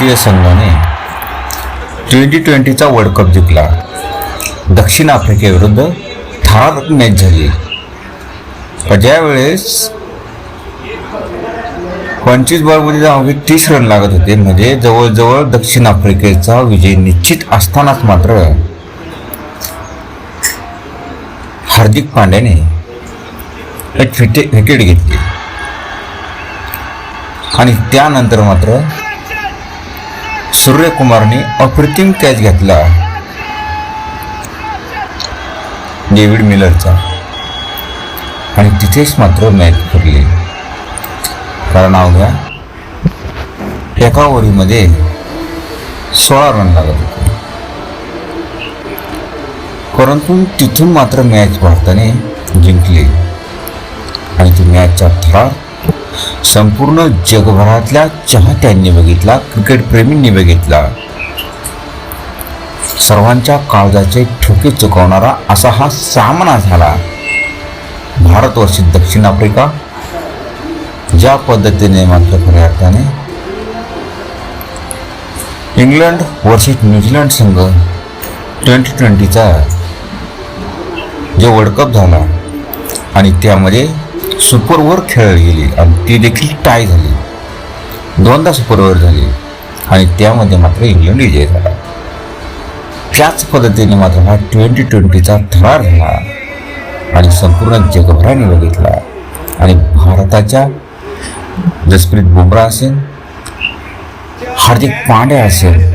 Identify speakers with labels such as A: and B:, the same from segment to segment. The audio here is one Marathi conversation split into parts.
A: भारतीय संघाने ट्वेंटी ट्वेंटीचा वर्ल्ड कप जिंकला. दक्षिण आफ्रिकेविरुद्ध थरारक मॅच झाली. ज्यावेळेस पंचवीस बॉलमध्ये जाऊ तीस रन लागत होते म्हणजे जवळजवळ दक्षिण आफ्रिकेचा विजय निश्चित असतानाच मात्र हार्दिक पांड्याने एक फिटे विकेट घेतली. आणि त्यानंतर मात्र सूर्यकुमारने अप्रतिम कॅच घेतला. डेव्हिड मिलरचा. आणि तिथेच मात्र मॅच फिरली कारण अवघ्या एका ओव्हरीमध्ये सोळा रन लागत होते. परंतु तिथून मात्र मॅच भारताने जिंकली. आणि ती मॅचचा थरार संपूर्ण जगभरातल्या चाहत्यांनी बघितला क्रिकेटप्रेमींनी बघितला. सर्वांच्या काळजाचे ठोके चुकवणारा असा हा सामना झाला. भारत वर्षी दक्षिण आफ्रिका ज्या पद्धतीने मात्र खऱ्या अर्थाने इंग्लंड वर्षित न्यूझीलंड संघ ट्वेंटी ट्वेंटीचा जो वर्ल्ड कप झाला आणि त्यामध्ये सुपर ओव्हर खेळली गेली आणि ती देखील टाय झाली. दोनदा सुपर ओव्हर झाली आणि त्यामध्ये मात्र इंग्लंड विजय झाला. त्याच पद्धतीने मात्र हा ट्वेंटी ट्वेंटीचा थरार झाला आणि संपूर्ण जगभराने बघितला. आणि भारताच्या जसप्रीत बुमराह असेल हार्दिक पांड्या असेल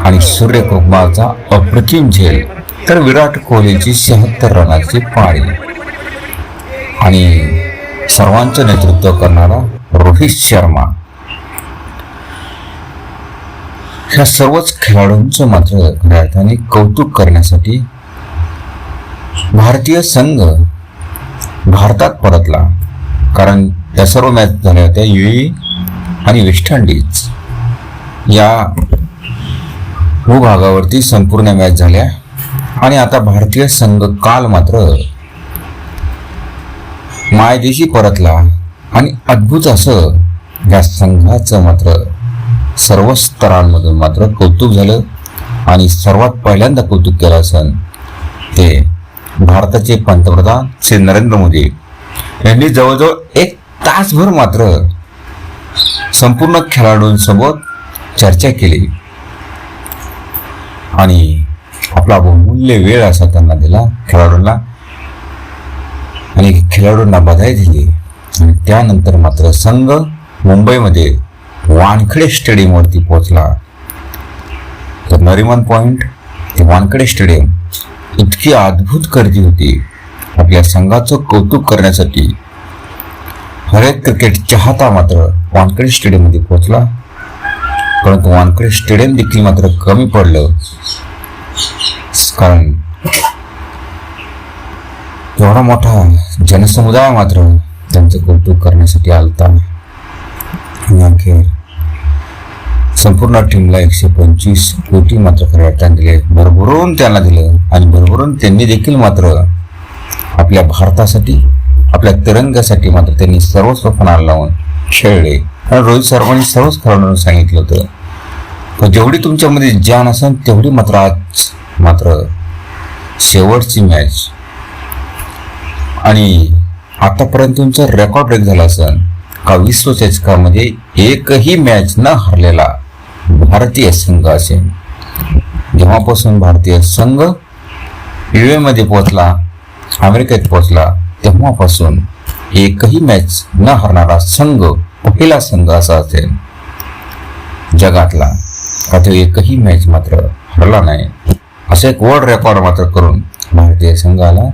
A: आणि सूर्यकुमारचा अप्रतिम झेल तर विराट कोहलीची शहात्तर रनाची पाळी. आणि सर्वांचं नेतृत्व करणारा रोहित शर्मा. ह्या सर्वच खेळाडूंचं मात्र खऱ्या अर्थाने कौतुक करण्यासाठी भारतीय संघ भारतात परतला. कारण त्या सर्व मॅच झाल्या होत्या युई आणि वेस्ट इंडिज. या भूभागावरती संपूर्ण मॅच झाल्या. आणि आता भारतीय संघ काल मात्र मायदेशी परतला आणि अद्भुत असं या संघाचं मात्र सर्व स्तरांमधून मात्र कौतुक झालं. आणि सर्वात पहिल्यांदा कौतुक केलं असन ते भारताचे पंतप्रधान श्री नरेंद्र मोदी. यांनी जवळजवळ एक तासभर मात्र संपूर्ण खेळाडूंसोबत चर्चा केली. आणि आपला बहुमूल्य वेळ असा त्यांना दिला खेळाडूंना. आणि खेळाडूंना बधाई दिली आणि त्यानंतर मात्र संघ मुंबईमध्ये वानखेडे स्टेडियमवरती पोहोचला. तर नरिमन पॉइंट ते वानखेडे स्टेडियम इतकी अद्भुत गर्दी होती. आपल्या संघाचं कौतुक करण्यासाठी हरेक क्रिकेट चाहता मात्र वानखडे स्टेडियममध्ये पोहोचला. परंतु वानखडे स्टेडियम देखील मात्र कमी पडलं. कारण एवढा मोठा जनसमुदाय मात्र त्यांचं कौतुक करण्यासाठी आलता. अखेर संपूर्ण टीमला एकशे पंचवीस कोटी मात्र खऱ्या अर्थाने दिले. भरभरून त्यांना दिलं. आणि भरभरून त्यांनी देखील मात्र आपल्या भारतासाठी आपल्या तिरंग्यासाठी मात्र त्यांनी सर्वस्व पणाला लावून खेळले. आणि रोहित शर्माने सर्वच खेळाडूंना सांगितलं होतं. पण जेवढी तुमच्यामध्ये जान असेल तेवढी मात्र आज मात्र शेवटची मॅच आणि आतापर्यंत तुमचा रेकॉर्ड ब्रेक झाला असेल का विश्व चषकामध्ये एकही मॅच न हरलेला भारतीय संघ असेल. जेव्हापासून भारतीय संघ युएमध्ये पोहोचला अमेरिकेत पोहोचला तेव्हापासून एकही मॅच न हरणारा संघ पहिला संघ असा असेल. जगातला का तो एकही मॅच मात्र हरला नाही. असं एक वर्ल्ड रेकॉर्ड मात्र करून भारतीय संघाला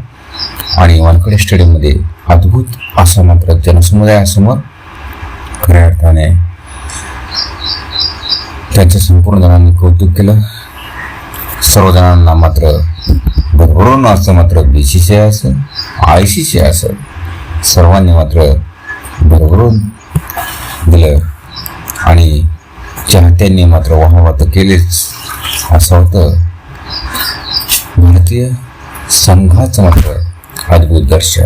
A: आणि वानखेडे स्टेडियममध्ये अद्भुत असं मात्र जनसमुदायासमोर खऱ्या अर्थाने त्यांच्या संपूर्ण जणांनी कौतुक केलं. सर्व जणांना मात्र भरभरून असं मात्र बी सी सी आय असेल आय सी सी असेल सर्वांनी मात्र भरभरून दिलं. आणि चाहत्यांनी मात्र वाहवा तर असं होतं. भारतीय संघाचं मात्र अद्भुत दर्शन.